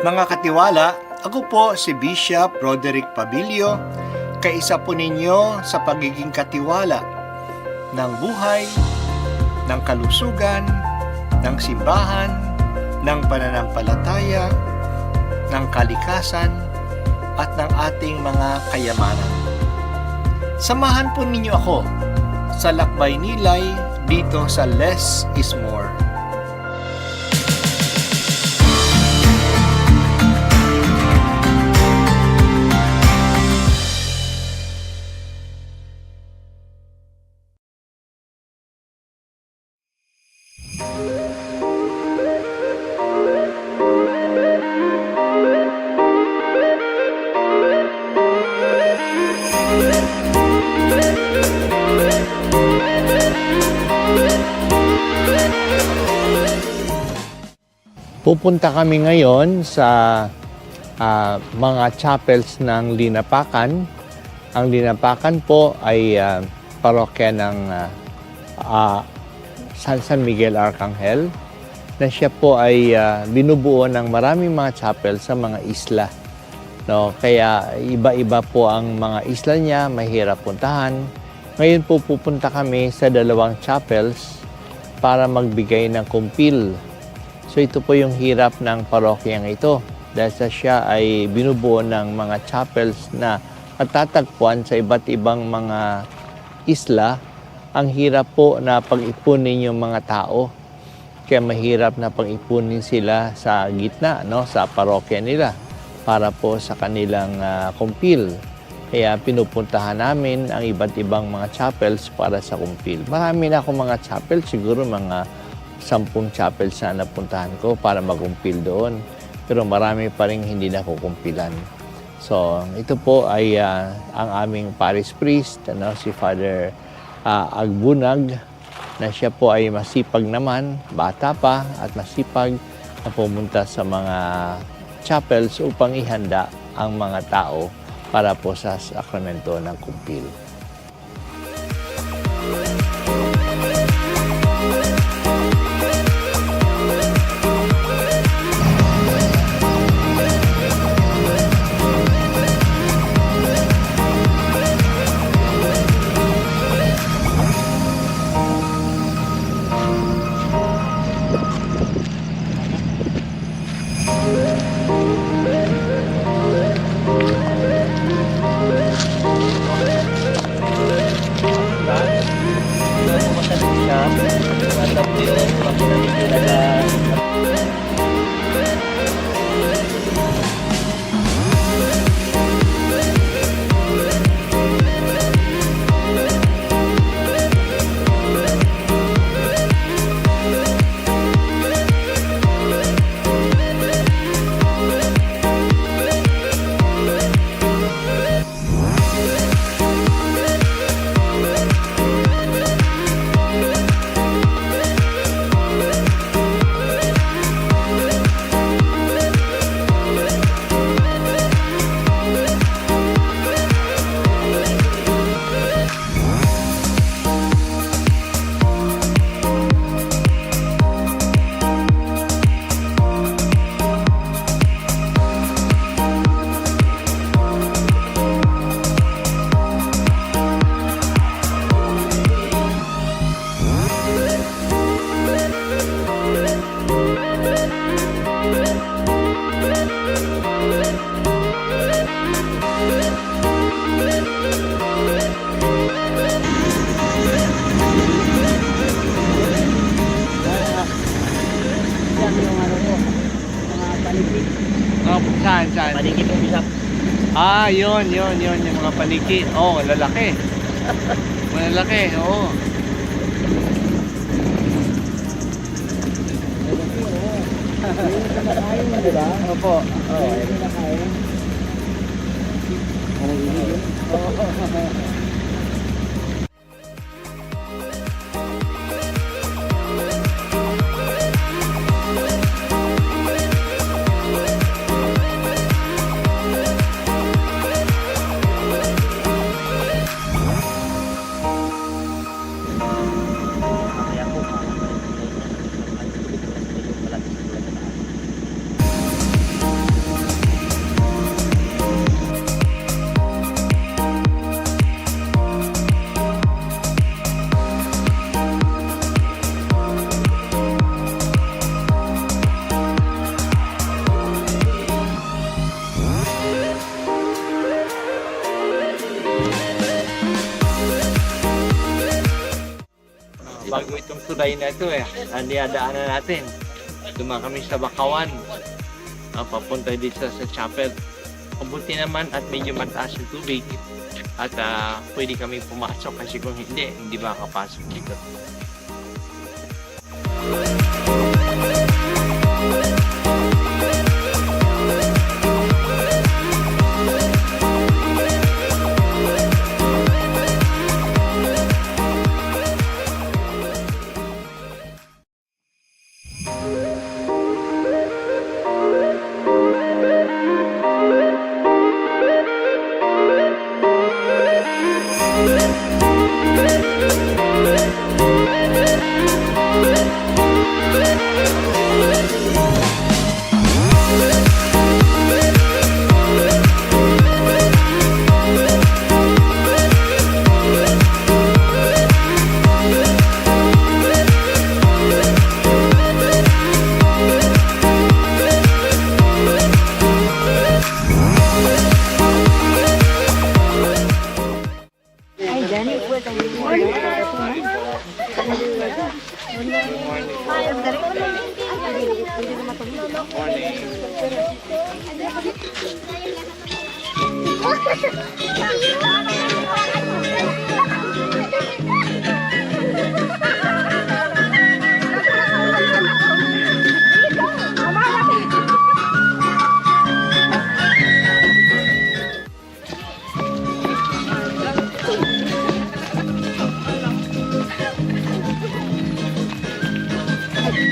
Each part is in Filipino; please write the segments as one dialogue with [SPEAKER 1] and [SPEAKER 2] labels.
[SPEAKER 1] Mga katiwala, ako po si Bishop Roderick Pabilio, kaisa po ninyo sa pagiging katiwala ng buhay, ng kalusugan, ng simbahan, ng pananampalataya, ng kalikasan, at ng ating mga kayamanan. Samahan po ninyo ako sa lakbay nilay dito sa Less is More. Pupunta kami ngayon sa ah, mga chapels ng Linapakan. Ang Linapakan po ay ah, parokya ng ah, ah, San San Miguel Arcangel na siya po ay ah, binubuo ng maraming mga chapel sa mga isla. No, kaya iba-iba po ang mga isla niya, mahirap puntahan. Ngayon po pupunta kami sa dalawang chapels para magbigay ng kumpil So ito po yung hirap ng parokyang ito dahil sa siya ay binubuo ng mga chapels na matatagpuan sa iba't ibang mga isla. Ang hirap po na pag-ipunin yung mga tao. Kaya mahirap na pag-ipunin sila sa gitna, no, sa parokya nila para po sa kanilang ah, kumpil. Kaya pinupuntahan namin ang iba't ibang mga chapels para sa kumpil. Marami na akong mga chapels, siguro mga sampung chapels na napuntahan ko para magumpil doon. Pero marami pa rin hindi nakukumpilan. So, ito po ay ah, ang aming parish priest, ano, si Father ah, Agbunag, na siya po ay masipag naman, bata pa at masipag na pumunta sa mga chapels upang ihanda ang mga tao para po sa sakramento ng kumpil. Saan, saan?
[SPEAKER 2] Paligid ng bisap.
[SPEAKER 1] Ah, yun, yun, yun, yung mga paliki. Oo, oh, lalaki. Malalaki, oo.
[SPEAKER 2] Kinakain mo, di ba?
[SPEAKER 1] Opo.
[SPEAKER 2] Oo, oh, kinakain. Ano yun? Oo.
[SPEAKER 1] Tulay na ito eh. Ang dinadaanan natin. Duma kami sa Bakawan. Uh, papunta dito sa chapel. Mabuti naman at medyo mataas yung tubig. At ah, pwede kami pumasok kasi kung hindi, hindi ba kapasok dito.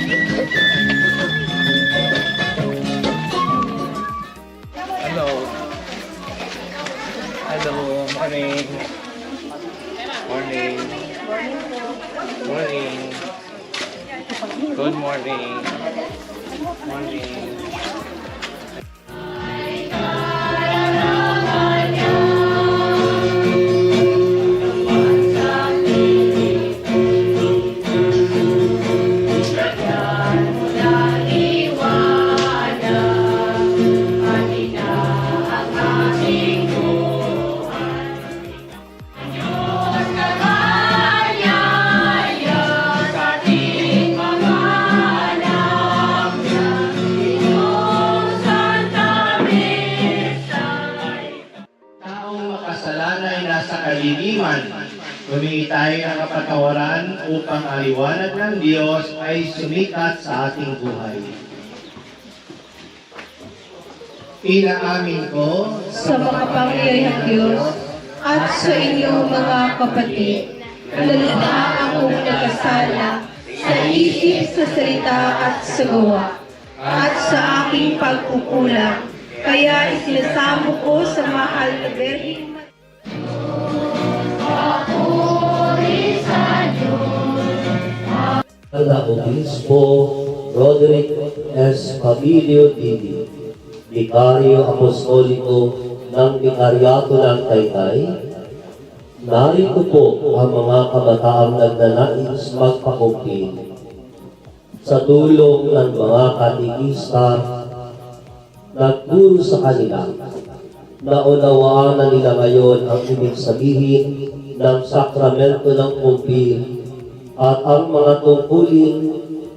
[SPEAKER 1] Hello. Hello, morning. Morning. Morning. Good morning. Morning.
[SPEAKER 3] Tayo ng kapatawaran upang ang ng Diyos ay sumikat sa ating buhay. Inaamin ko
[SPEAKER 4] sa mga pangyayang Diyos at sa inyong mga kapatid. Na akong nagkasala sa isip, sa salita at sa gawa at sa aking pagkukulang. Kaya isinasamo ko sa mahal na Birheng
[SPEAKER 5] na Obispo Roderick S. Camilio Didi, Vicario Apostoliko ng Vikaryato ng Taytay, narito po ang mga kabataang nagnanais magpakumpil. Sa tulong ng mga katikista, nagturo sa kanila, naunawaan na nila ngayon ang ibig sabihin ng sakramento ng kumpil at ang mga tungkulin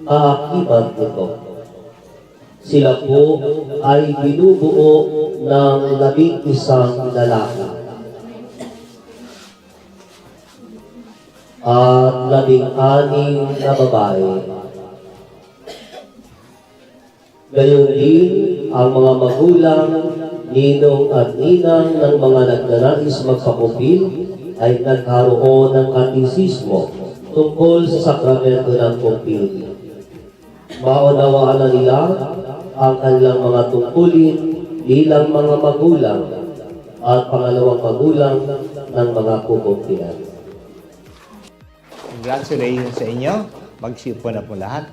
[SPEAKER 5] kaakibat nito. Sila po ay binubuo ng labing isang lalaki at labing anim na babae. Gayon din ang mga magulang, ninong at ninang ng mga nagnanais magpakupil ay nagkaroon ng katisismo tungkol sa sakramento ng kumpil. Maunawaan na nila ang kanilang mga tungkulin bilang mga magulang at pangalawang magulang ng mga kukumpilan.
[SPEAKER 1] Congratulations sa inyo. Magsipo na po lahat.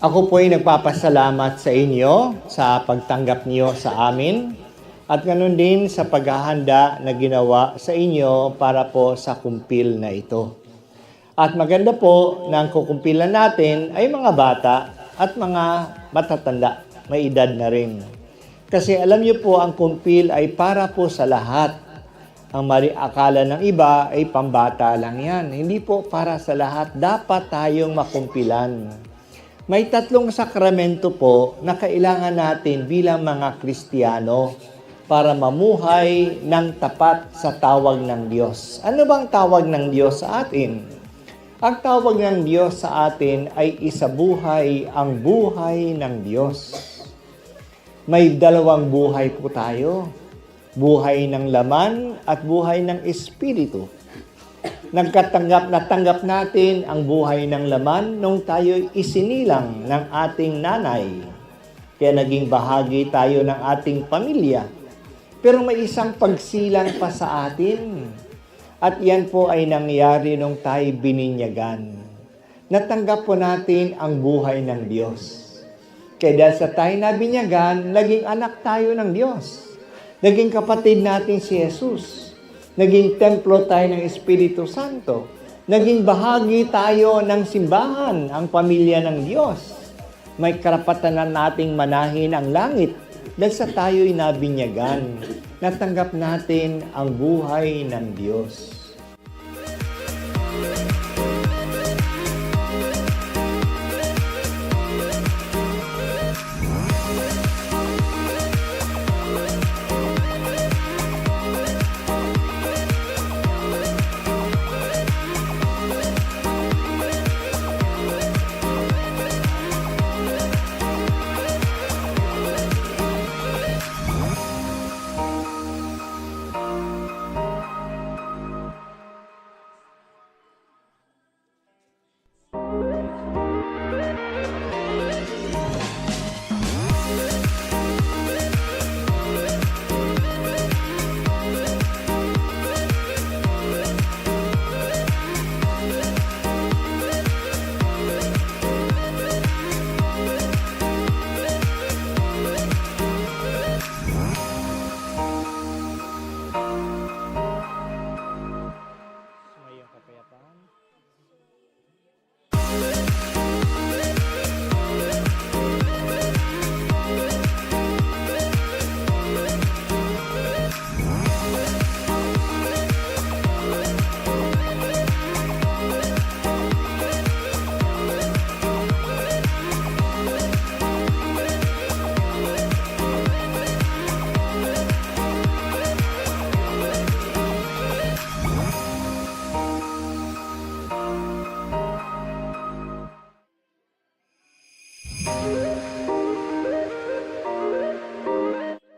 [SPEAKER 1] Ako po ay nagpapasalamat sa inyo sa pagtanggap niyo sa amin at ganun din sa paghahanda na ginawa sa inyo para po sa kumpil na ito. At maganda po na ang kukumpilan natin ay mga bata at mga matatanda, may edad na rin. Kasi alam niyo po, ang kumpil ay para po sa lahat. Ang mali akala ng iba ay pambata lang yan. Hindi po para sa lahat. Dapat tayong makumpilan. May tatlong sakramento po na kailangan natin bilang mga Kristiyano para mamuhay ng tapat sa tawag ng Diyos. Ano bang tawag ng Diyos sa atin? Ang tawag ng Diyos sa atin ay isabuhay ang buhay ng Diyos. May dalawang buhay po tayo. Buhay ng laman at buhay ng espiritu. Nagkatanggap na tanggap natin ang buhay ng laman nung tayo isinilang ng ating nanay. Kaya naging bahagi tayo ng ating pamilya. Pero may isang pagsilang pa sa atin. At yan po ay nangyari nung tayo bininyagan. Natanggap po natin ang buhay ng Diyos. Kaya dahil sa tayo na binyagan, naging anak tayo ng Diyos. Naging kapatid natin si Jesus. Naging templo tayo ng Espiritu Santo. Naging bahagi tayo ng simbahan, ang pamilya ng Diyos. May karapatan na nating manahin ang langit dahil sa tayo'y nabinyagan. Natanggap natin ang buhay ng Diyos.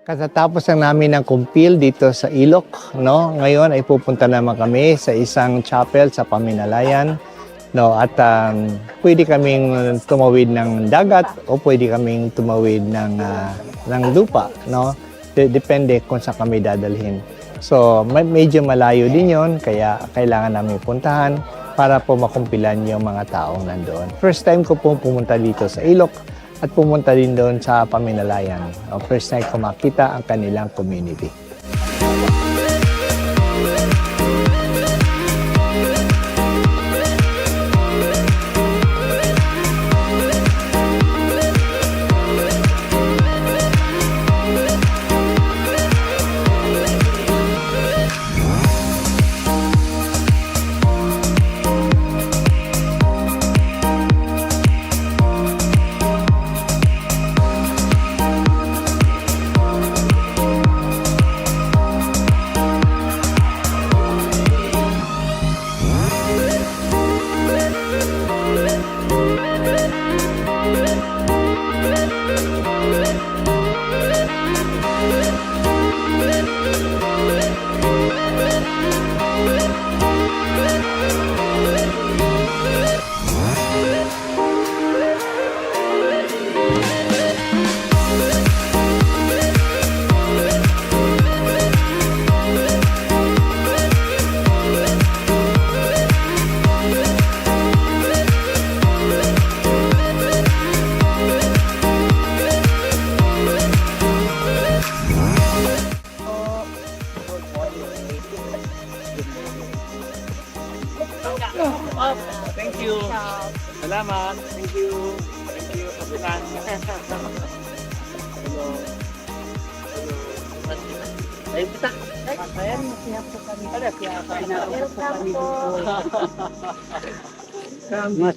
[SPEAKER 1] Katatapos lang namin ng kumpil dito sa Ilok, no? Ngayon ay pupunta naman kami sa isang chapel sa Paminalayan, no? At um, pwede kaming tumawid ng dagat o pwede kaming tumawid ng ah, ng lupa, no? De- depende kung saan kami dadalhin. So, medyo malayo din 'yon, kaya kailangan namin puntahan para po makumpilan yung mga taong nandoon. First time ko po pumunta dito sa Ilok at pumunta din doon sa Paminalayan. O, First time ko makita ang kanilang community.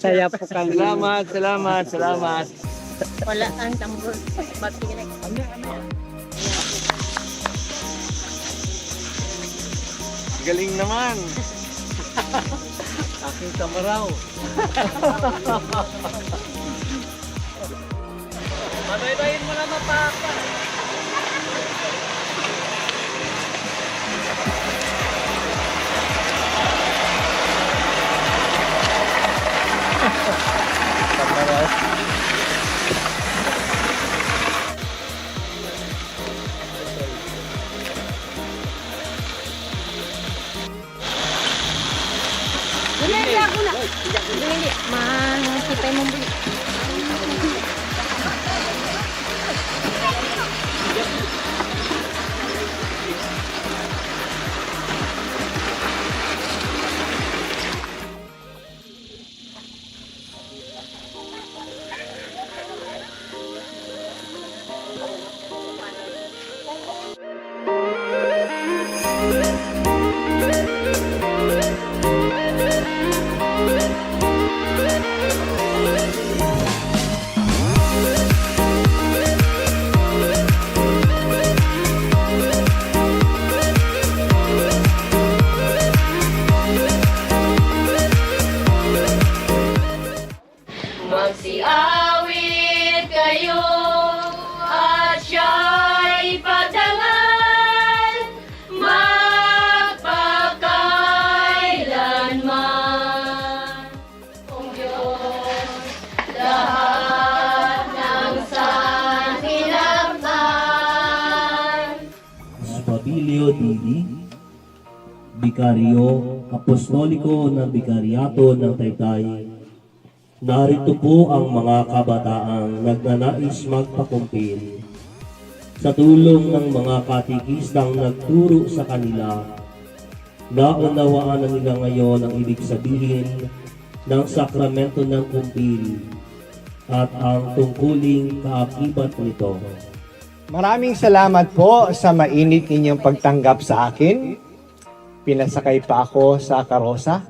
[SPEAKER 2] Masaya po kami. Salamat, salamat, salamat.
[SPEAKER 6] Wala ang tambor. Bakit na?
[SPEAKER 2] Galing naman. Aking tamaraw. Manoy-noyin mo na mapapa.
[SPEAKER 6] Hindi ako na. Hindi, hindi. Makikita mo buli.
[SPEAKER 5] Bikaryo Apostoliko ng Bikaryato ng Taytay. Narito po ang mga kabataang nagnanais magpakumpil. Sa tulong ng mga katikistang nagturo sa kanila, naunawaan na nila ngayon ang ibig sabihin ng sakramento ng kumpil at ang tungkuling kaakibat nito.
[SPEAKER 1] Maraming salamat po sa mainit ninyong pagtanggap sa akin. Pinasakay pa ako sa karosa.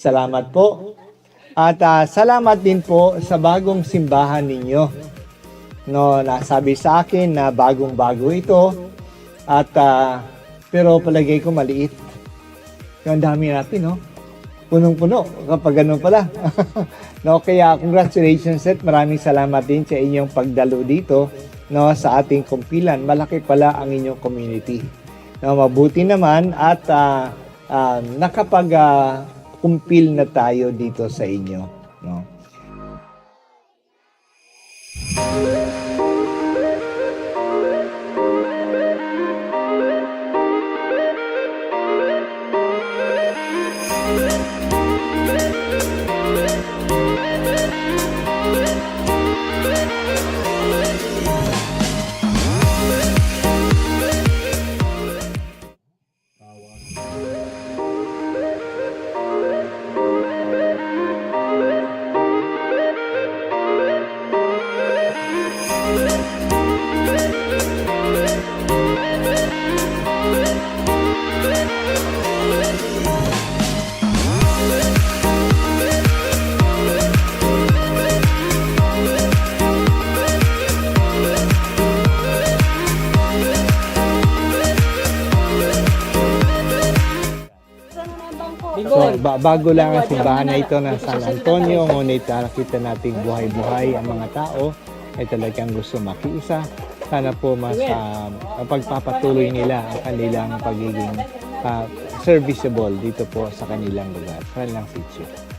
[SPEAKER 1] Salamat po. At ah, salamat din po sa bagong simbahan ninyo. No, nasabi sa akin na bagong-bago ito. At ah, pero palagay ko maliit. Ang dami natin, no? Punong-puno kapag ganun pala. no, kaya congratulations at maraming salamat din sa inyong pagdalo dito no sa ating kumpilan. Malaki pala ang inyong community. No, mabuti naman at ah, ah, nakapag ah, kumpil na tayo dito sa inyo, no. So, ba- bago lang ang simbahan na ito ng San Antonio, ngunit nakita nating buhay-buhay ang mga tao ay talagang gusto makiisa. Sana po mas ah, pagpapatuloy nila ang kanilang pagiging ah, serviceable dito po sa kanilang lugar, kanilang sitio.